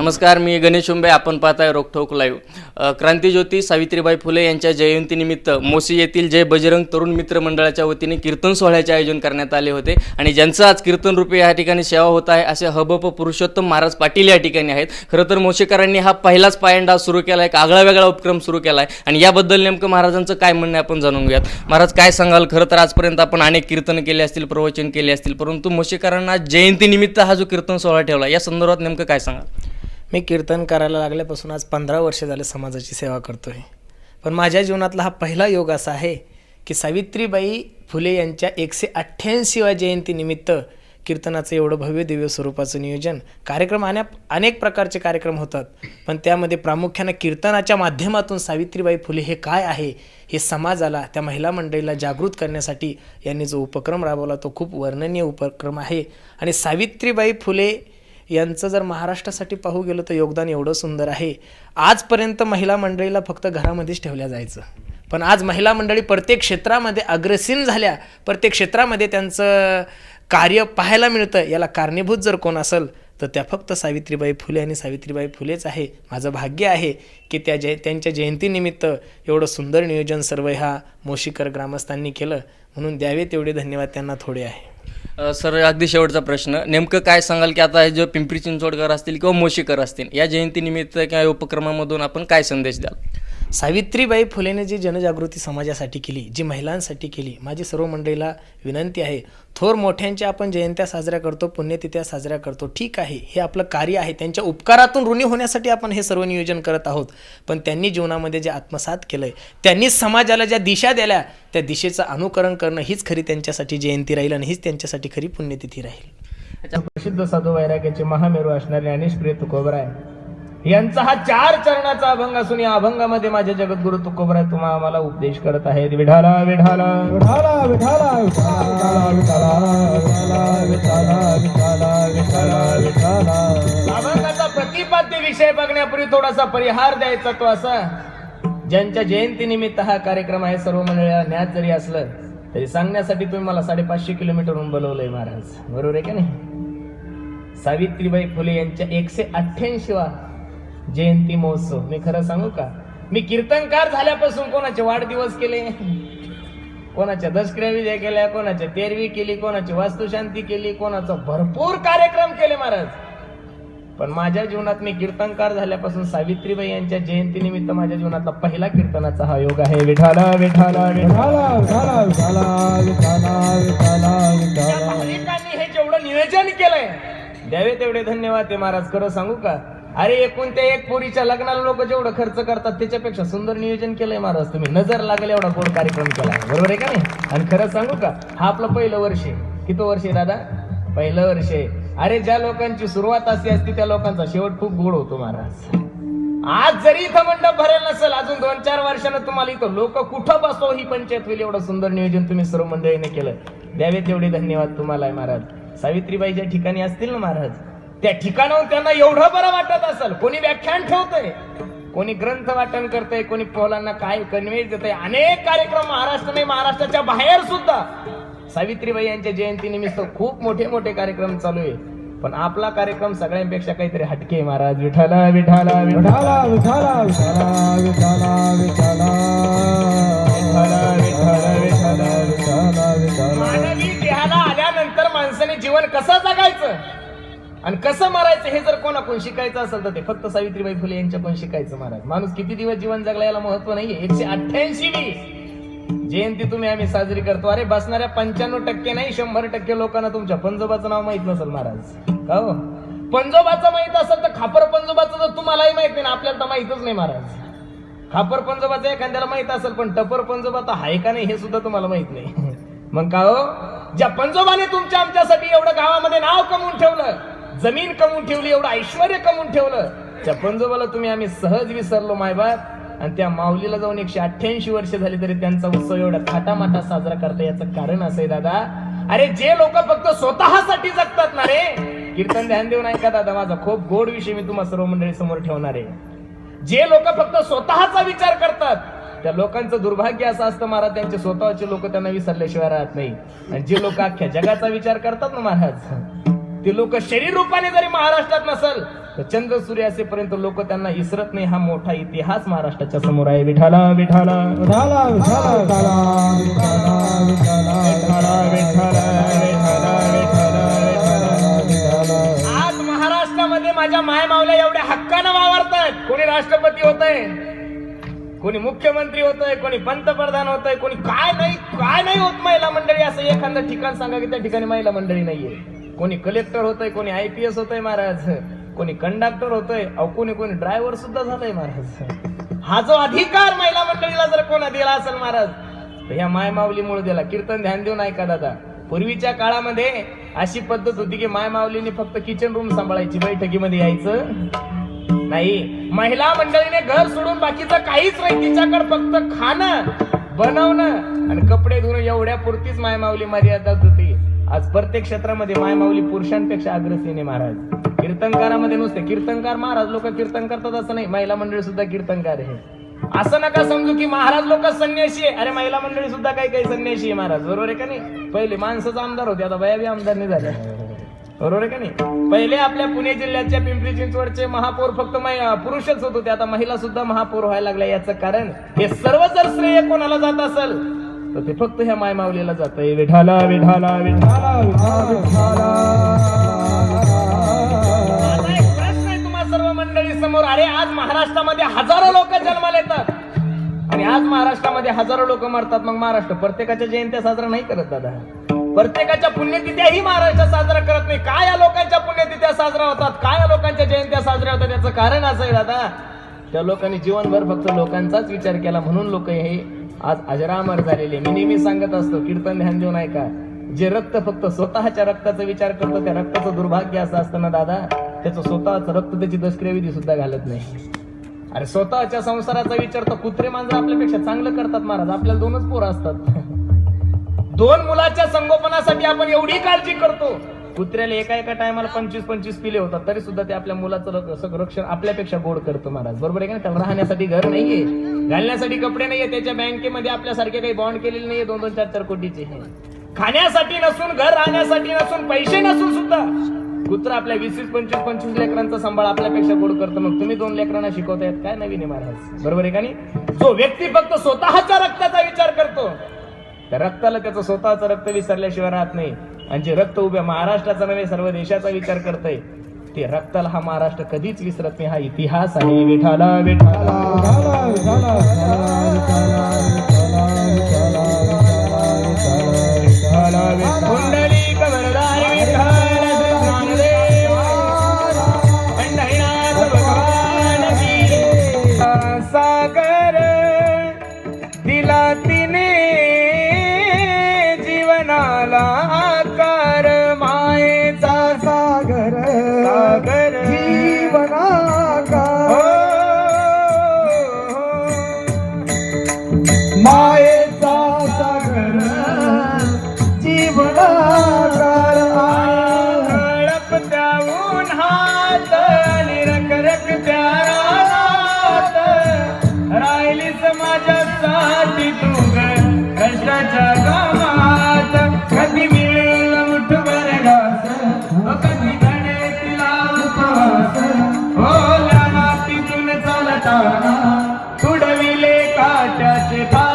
नमस्कार मी गणेश उंबे आपण पाहताय रोखोक लाईव्ह. क्रांतीज्योती सावित्रीबाई फुले यांच्या जयंतीनिमित्त मोसी येथील जय बजरंग तरुण मित्र मंडळाच्या वतीने कीर्तन सोहळ्याचे आयोजन करण्यात आले होते आणि ज्यांचं आज कीर्तन रूपे या ठिकाणी सेवा होत आहे असे हबप पुरुषोत्तम महाराज पाटील या ठिकाणी आहेत. खरं तर मोशेकरांनी हा पहिलाच पायंडा सुरू केला एक आगळा वेगळा उपक्रम सुरू केला आहे आणि याबद्दल नेमकं महाराजांचं काय म्हणणं आपण जाणून घेऊयात. महाराज काय सांगाल? खरं तर आजपर्यंत आपण अनेक कीर्तन केले असतील प्रवचन केले असतील परंतु मोशेकरांना जयंतीनिमित्त हा जो कीर्तन सोहळा ठेवला या संदर्भात नेमकं काय सांगाल? मी कीर्तन करायला लागल्यापासून आज पंधरा वर्ष झाले समाजाची सेवा करतोय. पण माझ्या जीवनातला हा पहिला योग असा आहे की सावित्रीबाई फुले यांच्या एकशे अठ्ठ्याऐंशीव्या जयंतीनिमित्त कीर्तनाचं एवढं भव्य दिव्य स्वरूपाचं नियोजन कार्यक्रम अनेक अनेक प्रकारचे कार्यक्रम होतात. पण त्यामध्ये प्रामुख्यानं कीर्तनाच्या माध्यमातून सावित्रीबाई फुले हे काय आहे हे समाजाला त्या महिला मंडळीला जागृत करण्यासाठी यांनी जो उपक्रम राबवला तो खूप वर्णनीय उपक्रम आहे. आणि सावित्रीबाई फुले यांचं जर महाराष्ट्रासाठी पाहू गेलो तर योगदान एवढं सुंदर आहे. आजपर्यंत महिला मंडळीला फक्त घरामध्येच ठेवल्या जायचं. पण आज महिला मंडळी प्रत्येक क्षेत्रामध्ये अग्रसीन झाल्या प्रत्येक क्षेत्रामध्ये त्यांचं कार्य पाहायला मिळतं. याला कारणीभूत जर कोण असेल तर त्या फक्त सावित्रीबाई फुले आणि सावित्रीबाई फुलेच आहे. माझं भाग्य आहे की त्या जय त्यांच्या जयंतीनिमित्त एवढं सुंदर नियोजन सर्व ह्या मोशीकर ग्रामस्थांनी केलं. म्हणून द्यावे तेवढे धन्यवाद त्यांना थोडे आहे. सर अगदी शेवटचा प्रश्न. नेमकं काय सांगाल की आता हे जे पिंपरी चिंचवडकर असतील किंवा मोशीकर असतील या जयंतीनिमित्त किंवा या उपक्रमामधून आपण काय संदेश द्याल? सावित्रीबाई फुलेने जी जनजागृती समाजासाठी केली जी महिलांसाठी केली माझी सर्व मंडळीला विनंती आहे थोर मोठ्यांच्या आपण जयंत्या साजऱ्या करतो पुण्यतिथ्या साजऱ्या करतो ठीक आहे हे आपलं कार्य आहे त्यांच्या उपकारातून ऋणी होण्यासाठी आपण हे सर्व नियोजन करत आहोत. पण त्यांनी जीवनामध्ये जे आत्मसात केलं आहे त्यांनी समाजाला ज्या दिशा दिल्या त्या दिशेचं अनुकरण करणं हीच खरी त्यांच्यासाठी जयंती राहील आणि हीच त्यांच्यासाठी खरी पुण्यतिथी राहील. प्रसिद्ध साधू वैराग्याचे महामेरू असणारे ज्ञानेश्वरी तुकोबराय यांचा हा चार चरणाचा अभंग असून या अभंगामध्ये माझे जगद्गुरु तुकोबराय तुम्हा आम्हाला उपदेश करत आहेत. विढाला विढाला विढाला विढाला विठाला विठाला विठाला विठाला विठाला विठाला अभंगाचा प्रतिपाद्य विषय बघण्यापूर्वी थोडासा परिहार द्यायचा तो असा. ज्यांच्या जयंतीनिमित्त हा कार्यक्रम आहे सर्व मंडळीला ज्ञात जरी असलं तरी सांगण्यासाठी तुम्ही मला साडेपाचशे किलोमीटरहून बोलवलंय महाराज. बरोबर आहे का नाही? सावित्रीबाई फुले यांच्या एकशे अठ्ठ्याऐंशीवा जयंती महोत्सव. मी खरं सांगू का? मी कीर्तनकार झाल्यापासून कोणाचे वाढदिवस केले? कोणाच्या दशक्रिया विजय केल्या कोणाच्या तेरवी केली कोणाची वास्तुशांती केली कोणाचा भरपूर कार्यक्रम केले महाराज. पण माझ्या जीवनात मी कीर्तनकार झाल्यापासून सावित्रीबाई यांच्या जयंतीनिमित्त माझ्या जीवनातला पहिला कीर्तनाचा हा योग आहे. विठाला विठाला विठाला विठाला विठाला विठाला विठाला विठाला भाविकांनी हे जेवढं नियोजन केलंय द्यावे तेवढे धन्यवाद ते महाराज. खरं सांगू का? अरे एकूण त्या एक पोरीच्या लग्नाला लोक जेवढं खर्च करतात त्याच्यापेक्षा सुंदर नियोजन केलंय महाराज. तुम्ही नजर लागेल एवढा गोड कार्यक्रम केला. बरोबर आहे का नाही? आणि खरं सांगू का हा आपलं पहिलं वर्ष आहे. किती वर्ष आहे दादा? पहिलं वर्ष आहे. अरे ज्या लोकांची सुरुवात अशी असते त्या लोकांचा शेवट खूप गोड होतो महाराज. आज जरी इथं मंडप भरेल नसेल अजून दोन चार वर्षानं तुम्हाला इथं लोक कुठं बसो ही पंचायत होईल एवढं सुंदर नियोजन तुम्ही सर्व मंडळीने केलं. द्यावे तेवढे धन्यवाद तुम्हाला आहे महाराज. सावित्रीबाई ज्या ठिकाणी असतील ना महाराज त्या ठिकाणाहून त्यांना एवढं बरं वाटत असेल कोणी व्याख्यान ठेवतंय कोणी ग्रंथ वाटन करतंय कोणी पोलांना काय कन्व्हेज देतंय अनेक कार्यक्रम महाराष्ट्र नाही महाराष्ट्राच्या बाहेर सुद्धा सावित्रीबाई यांच्या जयंतीनिमित्त खूप मोठे मोठे कार्यक्रम चालू आहे पण आपला कार्यक्रम सगळ्यांपेक्षा काहीतरी हटके आहे, महाराज विठाला विठाला विठाला विठाला विठाला विठाला विठाला विठाला विठाला विठाला विठाला विठाला मानवी देहाला आल्यानंतर माणसाने जीवन कसं जगायचं आणि कसं मारायचं हे जर कोणाकडून शिकायचं असेल तर ते फक्त सावित्रीबाई फुले यांच्याकडून शिकायचं महाराज. माणूस किती दिवस जीवन जगला याला महत्त्व नाहीये. एकशे अठ्ठ्याऐंशी जयंती तुम्ही आम्ही साजरी करतो. अरे बसणाऱ्या पंच्याण्णव टक्के नाही शंभर टक्के लोकांना तुमच्या. पंजोबाचं नाव माहीत नसेल महाराज. का हो? पंजोबाचं माहीत असेल तर खापर पंजोबाचं तर तुम्हालाही माहीत नाही आपल्याला तर माहितच नाही महाराज. खापर पंजोबाचं एखाद्याला माहीत असेल पण टपर पंजोबा तर आहे का नाही हे सुद्धा तुम्हाला माहीत नाही. मग का हो? ज्या पंजोबाने तुमच्या आमच्यासाठी एवढं गावामध्ये नाव कमवून ठेवलं जमीन कमवून ठेवली एवढं ऐश्वर कमवून ठेवलं. त्या पंजोबाला तुम्ही आम्ही सहज विसरलो मायबाप आणि त्या माऊलीला जाऊन एकशे अठ्ठ्याऐंशी वर्ष झाली तरी त्यांचा उत्सव एवढा थाटामाटा साजरा करता याचं कारण असं आहे दादा. अरे जे लोक फक्त स्वतःसाठी जगतात ना रे. कीर्तन ध्यान देऊन ऐका दादा. माझा खूप गोड विषय मी तुम्हाला सर्व मंडळी समोर ठेवणार आहे. जे लोक फक्त स्वतःचा विचार करतात त्या लोकांचं दुर्भाग्य असं असतं महाराज. त्यांचे स्वतःचे लोक त्यांना विसरल्याशिवाय राहत नाही. आणि जे लोक अख्ख्या जगाचा विचार करतात ना महाराज ते लोक शरीर रूपाने जरी महाराष्ट्रात नसल तर चंद्र सूर्य असेपर्यंत लोक त्यांना इसरत नाही हा मोठा इतिहास महाराष्ट्राच्या समोर आहे. विठाला विठाला विठाला विठाला विठाला विठाला विठाला विठाला आज महाराष्ट्रामध्ये माझ्या माय मावल्या एवढ्या हक्कानं वावरतायत. कोणी राष्ट्रपती होतंय कोणी मुख्यमंत्री होतंय कोणी पंतप्रधान होतंय कोणी काय नाही काय नाही होत महिला मंडळी असं एखादं ठिकाण सांगा की त्या ठिकाणी महिला मंडळी नाहीये. कोणी कलेक्टर होतंय कोणी आय पी एस होतंय महाराज. कोणी कंडक्टर होतंय अहो कोणी कोणी ड्रायव्हर सुद्धा झालंय महाराज. हा जो अधिकार महिला मंडळीला जर कोणा दिला असेल महाराज तर ह्या माय दिला. कीर्तन ध्यान देऊन नाही का दादा. पूर्वीच्या काळामध्ये अशी पद्धत होती की मायमावलीने फक्त किचन रूम सांभाळायची बैठकीमध्ये यायचं नाही. महिला मंडळीने घर सोडून बाकीचं काहीच नाही. तिच्याकडे फक्त खाणं बनवणं आणि कपडे धुणं एवढ्या पुरतीच मायमावली मर्यादाच होती. आज प्रत्येक क्षेत्रामध्ये माय माऊली पुरुषांपेक्षा अग्रसीने महाराज. कीर्तनकारामध्ये नुसते कीर्तनकार महाराज लोक कीर्तन करतात असं नाही. महिला मंडळी सुद्धा कीर्तनकार आहे. असं नका समजू की महाराज लोक संन्याशी आहे. अरे महिला मंडळी सुद्धा काही काही संन्याशी आहे महाराज. बरोबर आहे का नाही? पहिले माणसंच आमदार होते. आता वयावी आमदार नाही झाल्या. बरोबर आहे का नाही? पहिले आपल्या पुणे जिल्ह्याच्या पिंपरी चिंचवडचे महापौर फक्त पुरुषच होत होते. आता महिला सुद्धा महापौर व्हायला लागल्या. याचं कारण हे सर्व जर श्रेय कोणाला जात असेल तर ते फक्त ह्या माय माऊलीला जात विठाला विठाला विठाला माझा एक प्रश्न आहे सर्व मंडळी समोर अरे आज महाराष्ट्रामध्ये हजारो लोक जन्माला येतात. आणि आज महाराष्ट्रामध्ये हजारो लोक मरतात. मग महाराष्ट्र प्रत्येकाच्या जयंत्या साजरा नाही करत दादा. प्रत्येकाच्या पुण्यतिथ्याही महाराष्ट्र साजरा करत नाही. काय या लोकांच्या पुण्यतिथ्या साजरा होतात? काय या लोकांच्या जयंत्या साजऱ्या होतात? याचं कारण असं आहे दादा. त्या लोकांनी जीवनभर फक्त लोकांचाच विचार केला म्हणून लोक हे आज अजरामर झालेले. मी नेहमी सांगत असतो कीर्तन ध्यान देऊन ऐका का जे रक्त फक्त स्वतःच्या रक्ताचा विचार करतो त्या रक्ताचं दुर्भाग्य असं असतं ना दादा त्याचं स्वतःचं रक्त त्याची दशक्रियाविधी सुद्धा घालत नाही. अरे स्वतःच्या संसाराचा विचार तर कुत्रे मांजर आपल्यापेक्षा चांगलं करतात महाराज. आपल्याला दोनच पोरं असतात. दोन मुलाच्या संगोपनासाठी आपण एवढी काळजी करतो. कुत्र्याला एका एका टायमाला पंचवीस पंचवीस पिले होतात तरी सुद्धा ते आपल्या मुलाचं संरक्षण आपल्यापेक्षा गोड करतो महाराज. बरोबर आहे का नाही? त्याला राहण्यासाठी घर नाहीये घालण्यासाठी कपडे नाहीये त्याच्या बँकेमध्ये आपल्यासारखे काही बॉन्ड केलेले नाहीये दोन दोन चार चार कोटीचे. खाण्यासाठी नसून घर राहण्यासाठी नसून पैसे नसून सुद्धा कुत्रा आपल्या वीस वीस पंचवीस पंचवीस लेकरांचा सांभाळ आपल्यापेक्षा गोड करतो मग तुम्ही दोन लेकरांना शिकवतायत काय नवीन आहे महाराज? बरोबर आहे का नाही? जो व्यक्ती फक्त स्वतःच्या रक्ताचा विचार करतो त्या रक्ताला त्याचं स्वतःचं रक्त विसरल्याशिवाय राहत नाही. आणि जे रक्त उभ्या महाराष्ट्राचा नव्हे सर्व देशाचा विचार करतय ते रक्ताला हा महाराष्ट्र कधीच विसरत नाही हा इतिहास आहे विठाला विठाला se va.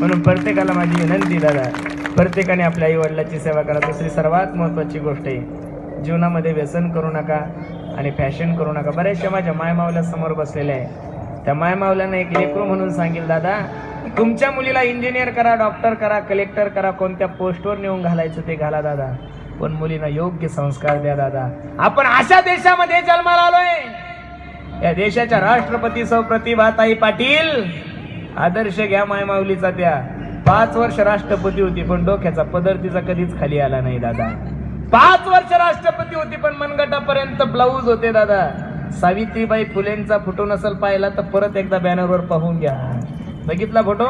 म्हणून प्रत्येकाला माझी विनंती दादा. प्रत्येकाने आपल्या आई वडिलाची सेवा करा. दुसरी सर्वात महत्त्वाची गोष्ट आहे जीवनामध्ये व्यसन करू नका आणि फॅशन करू नका. बऱ्याचशा माझ्या मायमावल्या समोर बसलेल्या आहे त्या मायमावल्यानं एक लेकरू म्हणून सांगेल दादा तुमच्या मुलीला इंजिनियर करा डॉक्टर करा कलेक्टर करा कोणत्या पोस्टवर नेऊन घालायचं ते घाला दादा. पण मुलींना योग्य संस्कार द्या दादा. आपण अशा देशामध्ये जन्माला आलोय. या देशाच्या राष्ट्रपती सौ प्रतिभाताई पाटील आदर्श घ्या मायमाऊलीचा त्या. पाच वर्ष राष्ट्रपती होती पण डोक्याचा पदर तिचा कधीच खाली आला नाही दादा. पाच वर्ष राष्ट्रपती होती पण मनगटापर्यंत ब्लाऊज होते दादा. सावित्रीबाई फुलेंचा फोटो नसेल पाहिला तर परत एकदा बॅनरवर पाहून घ्या. बघितला फोटो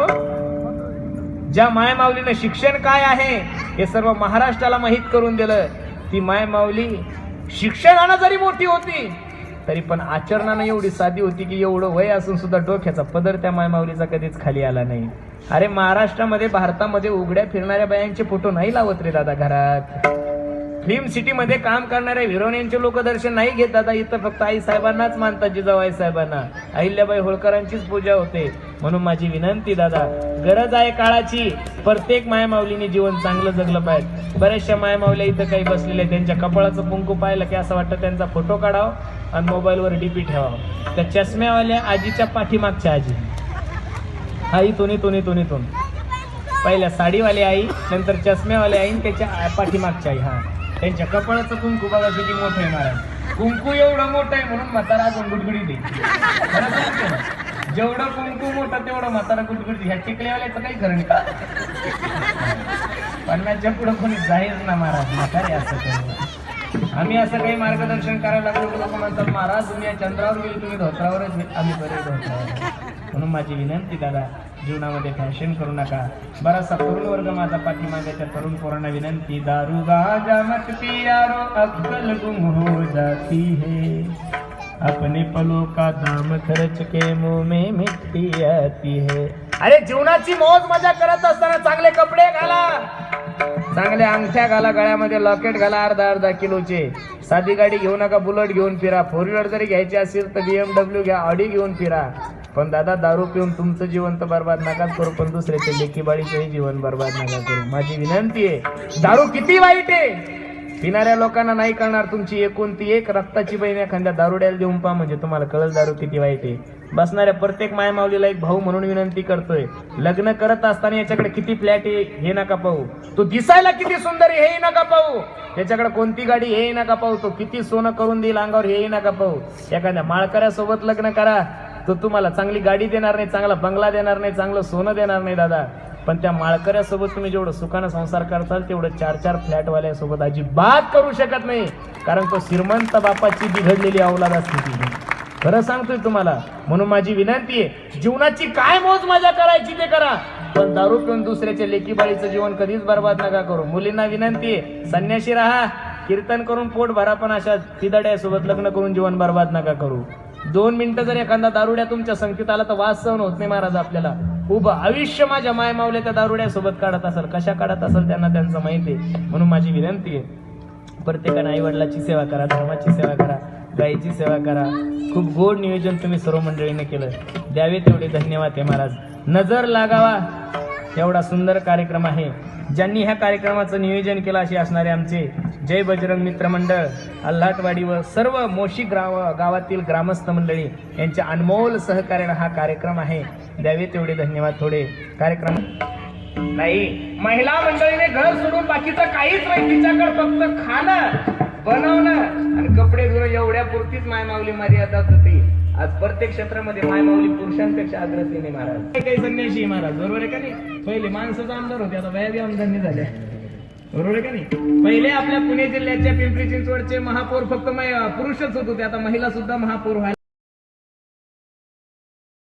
ज्या मायमाऊलीनं शिक्षण काय आहे हे सर्व महाराष्ट्राला माहीत करून दिलं. ती मायमाऊली शिक्षणानं जरी मोठी होती तरी पण आचरणानं एवढी साधी होती की एवढं वय असून सुद्धा डोक्याचा पदर त्या मायमाऊलीचा कधीच खाली आला नाही. अरे महाराष्ट्रामध्ये भारतामध्ये उघड्या फिरणाऱ्या बायांचे फोटो नाही लावत रे दादा घरात. फिल्म सिटी मध्ये काम करणाऱ्या हिरोईनचे लोक दर्शन नाही घेत दादा. इथं फक्त आई साहेबांनाच मानतात जिजाऊ आई साहेबांना. अहिल्याबाई होळकरांचीच पूजा होते. म्हणून माझी विनंती दादा गरज आहे काळाची. प्रत्येक मायमाऊलीने जीवन चांगलं जगलं पाहिजे. बऱ्याचशा मायमावल्या इथं काही बसलेल्या त्यांच्या कपाळाचं कुंकू पाहिलं की असं वाटतं त्यांचा फोटो काढावा. आणि मोबाईलवर डीपी ठेवावा. त्या चष्म्यावाल्या आजीच्या पाठीमागच्या आजी. हा इथून इथून इथून इथून. पहिल्या साडीवाली आई नंतर चष्म्यावाली आई त्याच्या पाठीमागच्या आई हा. त्यांच्या कपाळाचं कुंकू बघा किती मोठं आहे महाराज. कुंकू एवढं मोठं आहे म्हणून म्हातारा अजून गुडगुडी दे जेवढं कुंकू मोठं तेवढं म्हातारा गुडगुडी ह्या टिकल्यावाल्याचं काही खरं नाही. का पन्नासच्या पुढं कोणी जाईल ना महाराज. म्हातारे असं आम्ही असं काही मार्गदर्शन करायला लागलो लोक म्हणतात महाराज तुम्ही या चंद्रावर गेले तुम्ही धोत्रावरच आम्ही बरे धोत्रावर म्हणून माझी विनंती दादा जीवनामध्ये फॅशन करू नका. बराचसा तरुण वर्ग माझा पाठीमागाच्या तरुण पोरांना विनंती दारू गाजा मत पियारो अक्कल गुम हो जाती है. अपने पलों का दाम खर्च के मुंह में मिट्टी आती है. अरे जीवनाची मौज मजा करत असताना चांगले कपडे घाला. चांगल्या अंगठ्या घाला गळ्यामध्ये लॉकेट घाला अर्धा अर्धा किलोचे. साधी गाडी घेऊ नका बुलेट घेऊन फिरा. फोर व्हीलर जरी घ्यायची असेल तर बीएमडब्ल्यू घ्या ऑडी घेऊन फिरा. पण दादा दारू पिऊन तुमचं जीवन तर बर्बाद नका करू पण दुसऱ्याच्या लेखीबाळीचंही जीवन बर्बाद नका करू. माझी विनंती आहे दारू किती वाईट आहे? पिणाऱ्या लोकांना नाही कळणार तुमची एकूण ती एक रक्ताची बहीण एखाद्या दारुड्याला देऊन पा म्हणजे तुम्हाला कळल दारू किती वाईट आहे. बसणाऱ्या प्रत्येक मायमाऊलीला एक भाऊ म्हणून विनंती करतोय. लग्न करत असताना याच्याकडे किती फ्लॅट आहे हे नका पाहू. तो दिसायला किती सुंदर आहे हेही नका पाहू. त्याच्याकडे कोणती गाडी हेही नका पाहू. तो किती सोनं करून देईल अंगावर हेही नका पाहू. एखाद्या माळकऱ्यासोबत लग्न करा. तो तुम्हाला चांगली गाडी देणार नाही चांगला बंगला देणार नाही चांगलं सोनं देणार नाही दादा. पण त्या माळकऱ्यासोबत तुम्ही जेवढं सुखानं संसार करताल तेवढं चार चार फ्लॅटवाल्यासोबत अजिबात करू शकत नाही. कारण तो श्रीमंत बापाची बिघडलेली अवलाद असते ती. खरं सांगतोय तुम्हाला म्हणून माझी विनंती आहे जीवनाची काय मोज मजा करायची ते करा. पण दारू पिऊन दुसऱ्याच्या लेकीबाळीचं जीवन कधीच बर्बाद नका करू. मुलींना विनंती आहे संन्याशी राहा कीर्तन करून पोट भरा पण अशा तिदड्यासोबत लग्न करून जीवन बर्बाद नका करू. दोन मिनिटं जर एखादा दारुड्या तुमच्या संगतीत आला तर वास सहन होत नाही महाराज आपल्याला. उभं आयुष्य माझ्या माय त्या दारुड्यासोबत काढत असेल. कशा काढत असेल त्यांना त्यांचं माहिती आहे. म्हणून माझी विनंती आहे. प्रत्येकाने आई वडिलाची सेवा करा धर्माची सेवा करा गायीची सेवा करा. खूप गोड नियोजन तुम्ही सर्व मंडळीने केलं द्यावे तेवढे धन्यवाद हे महाराज. नजर लागावा. एवढा सुंदर कार्यक्रम आहे. ज्यांनी ह्या कार्यक्रमाचं नियोजन केलं असे असणारे आमचे जय बजरंग मित्र मंडळ अल्हाटवाडी व सर्व मोशी गाव गावातील ग्रामस्थ मंडळी यांच्या अनमोल सहकार्यानं हा कार्यक्रम आहे. द्यावे तेवढे धन्यवाद थोडे. कार्यक्रम? नाही. महिला मंडळीने घर सोडून बाकीचं काहीच नाही. तिच्याकडे फक्त खाणं बनवणं आणि कपडे धुणं एवढ्या पुरतीच मायमावली मर्यादा होती. आज प्रत्येक क्षेत्रामध्ये मायमावली पुरुषांपेक्षा अग्रसेने महाराज. काही काही संन्याशी महाराज. बरोबर आहे का नाही? पहिले माणसाचा आमदार होते. आता वयाबी आमदारनी झाल्या. बरोबर आहे का नाही? पहिले आपल्या पुणे जिल्ह्याच्या पिंपरी चिंचवडचे महापौर फक्त मै- पुरुषच होत होते. आता महिला सुद्धा महापौर व्हायला